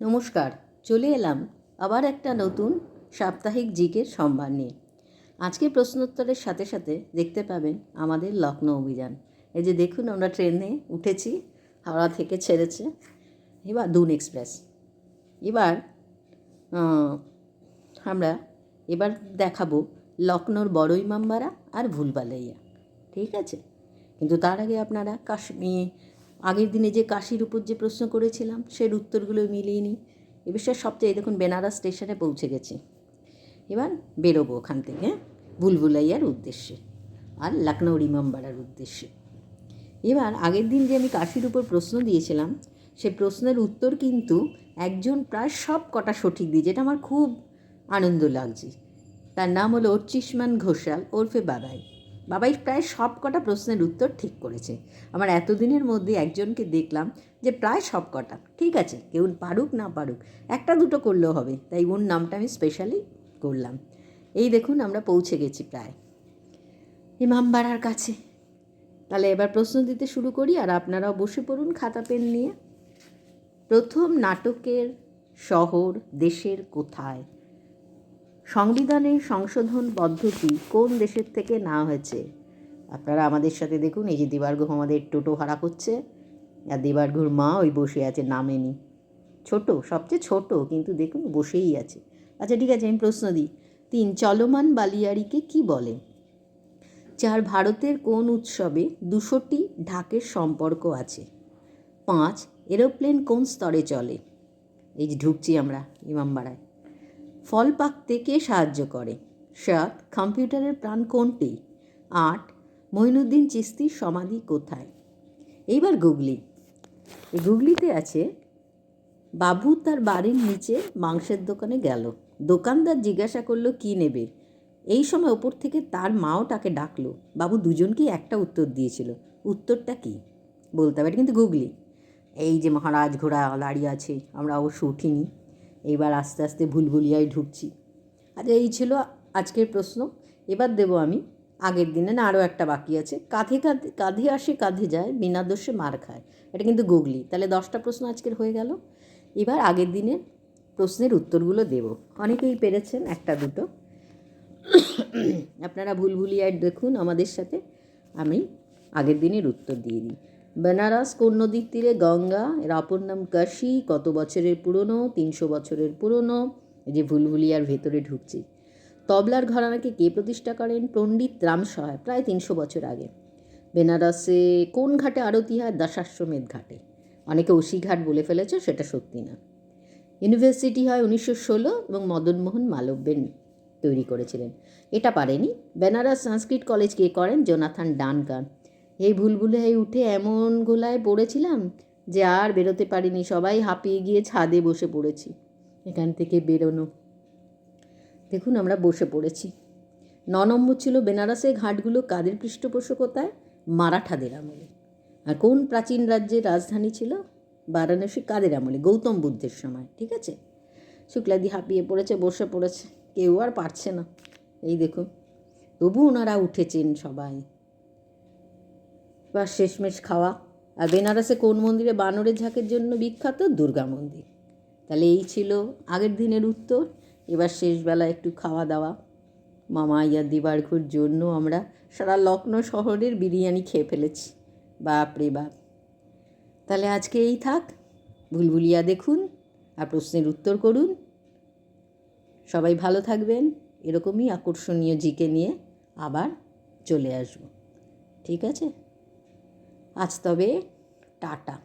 নমস্কার, চলে এলাম আবার একটা নতুন সাপ্তাহিক জিকের সম্ভার নিয়ে। আজকে প্রশ্নোত্তরের সাথে সাথে দেখতে পাবেন আমাদের লখনৌ অভিযান। এই যে দেখুন, আমরা ট্রেনে উঠেছি, হাওড়া থেকে ছেড়েছে, এবার দুন এক্সপ্রেস। এবার আমরা এবার দেখাবো লখনৌর বড় ইমামবাড়া আর ভুলবালাইয়া, ঠিক আছে? কিন্তু তার আগে আপনারা কাশ্মীর আগের দিনে যে কাশির উপর যে প্রশ্ন করেছিলাম, সের উত্তরগুলো মিলিয়ে নিই। এ বিষয়ে সবচেয়ে দেখুন, বেনারস স্টেশনে পৌঁছে গেছি। এবার বেরোবো ওখান থেকে ভুলভুলাইয়ার উদ্দেশ্যে আর লখনৌর ইমামবাড়ার উদ্দেশ্যে। এবার আগের দিন যে আমি কাশির উপর প্রশ্ন দিয়েছিলাম, সে প্রশ্নের উত্তর কিন্তু একজন প্রায় সব কটা সঠিক দিয়ে যেটা আমার খুব আনন্দ লাগছে। তার নাম হলো অর্চিষ্মান ঘোষাল ওরফে বাবাই। বাবাই প্রায় সব কটা প্রশ্নের উত্তর ঠিক করেছে। আমার এতদিনের মধ্যে একজনকে দেখলাম যে প্রায় সব কটা ঠিক আছে, কেউ পারুক না পারুক, একটা দুটো করলেও হবে, তাই ওর নামটা আমি স্পেশালি করলাম। এই দেখুন আমরা পৌঁছে গেছি প্রায়। ইমামবাড়ার কাছে। তাহলে এবার প্রশ্ন দিতে শুরু করি আর আপনারাও বসে পড়ুন খাতা পেন নিয়ে। প্রথম নাটকের শহর দেশের কোথায়? সংবিধানের সংশোধন পদ্ধতি কোন দেশের থেকে না হয়েছে? আপনারা আমাদের সাথে দেখুন, এই যে দেবার্ঘ আমাদের টোটো ভাড়া করছে, আর দেবার্ঘর মা ওই বসে আছে নামেনি। ছোট, সবচেয়ে ছোট, কিন্তু দেখুন বসেই আছে। আচ্ছা ঠিক আছে, আমি প্রশ্ন দিই। তিন, চলমান বালিয়াড়িকে কি বলে? চার, ভারতের কোন উৎসবে দুশোটি ঢাকের সম্পর্ক আছে? পাঁচ, এরোপ্লেন কোন স্তরে চলে? এই যে ঢুকছি আমরা ইমামবাড়ায়। ফল পাকতে কে সাহায্য করে? সাত, কম্পিউটারের প্রাণ কোনটি? আট, মঈনুদ্দিন চিস্তির সমাধি কোথায়? এইবার গুগলি। গুগলিতে আছে, বাবু তার বাড়ির নিচে মাংসের দোকানে গেল। দোকানদার জিজ্ঞাসা করল, কি নেবে? এই সময় ওপর থেকে তার মাও তাকে ডাকলো। বাবু দুজনকেই একটা উত্তর দিয়েছিল। উত্তরটা কি? বলতে এটা কিন্তু গুগলি। এই যে মহারাজ ঘোড়া দাঁড়িয়ে আছে, আমরা অবশ্য উঠিনি। এইবার আস্তে আস্তে ভুলভুলিয়ায় ঢুকছি। আচ্ছা এই ছিল আজকের প্রশ্ন। এবার দেবো আমি আগের দিনে না আরও একটা বাকি আছে। কাঁধে কাঁধে কাঁধে আসে, কাঁধে যায়, বিনা দোষে মার খায়। এটা কিন্তু গুগলি। তাহলে দশটা প্রশ্ন আজকের হয়ে গেল। এবার আগের দিনের প্রশ্নের উত্তরগুলো দেব। অনেকেই পেরেছেন, একটা দুটো। আপনারা ভুলভুলিয়ায় দেখুন আমাদের সাথে। আমি আগের দিনের উত্তর দিয়ে দিই। বেনারস কোন নদীর তীরে গঙ্গা, এর অপর নাম কাশি, কত বছরের পুরনো, তিনশো বছরের পুরনো, এই যে ভুলভুলিয়ার ভেতরে ঢুকছি। তবলার ঘরানাকে কে প্রতিষ্ঠা করেন? পণ্ডিত রাম সহায় প্রায় তিনশো বছর আগে। বেনারসে কোন ঘাটে আরতি হয়? দশাশ্বমেধ ঘাটে। অনেকে ঘাট বলে ফেলেছে, সেটা সত্যি না। ইউনিভার্সিটি হয় উনিশশো ষোলো এবং মদনমোহন মালব্যের তৈরি করেছিলেন। এটা পারেনি। বেনারস সংস্কৃত কলেজ কে করেন? Jonathan Duncan. এই ভুলভুলে উঠে এমন গোলায় পড়েছিলাম যে আর বেরোতে পারিনি, সবাই হাঁপিয়ে গিয়ে ছাদে বসে পড়েছি, এখান থেকে বেরোনো। দেখুন আমরা বসে পড়েছি। ন নম্বর ছিল বেনারসের ঘাটগুলো কাদের পৃষ্ঠপোষকতায়? মারাঠাদের আমলে। আর কোন প্রাচীন রাজ্যের রাজধানী ছিল? বারাণসী কাদের আমলে? গৌতম বুদ্ধের সময়, ঠিক আছে? শুক্লাদি হাঁপিয়ে পড়েছে, বসে পড়েছে, কেউ আর পারছে না। এই দেখুন, তবু ওনারা উঠেছেন সবাই। এবার শেষমেশ খাওয়া। আর বেনারসে কোন মন্দিরে? বানরের ঝাঁকের জন্য বিখ্যাত দুর্গা মন্দির। তাহলে এই ছিল আগের দিনের উত্তর। এবার শেষবেলা একটু খাওয়া দাওয়া মামা ইয়া দিবারঘুর জন্য আমরা সারা লখনৌ শহরের বিরিয়ানি খেয়ে ফেলেছি। বাপ রে বাপ। তাহলে আজকে এই থাক। ভুলভুলিয়া দেখুন আর প্রশ্নের উত্তর করুন। সবাই ভালো থাকবেন। এরকমই আকর্ষণীয় জিকে নিয়ে আবার চলে আসব। ঠিক আছে? আজ তবে টাটা।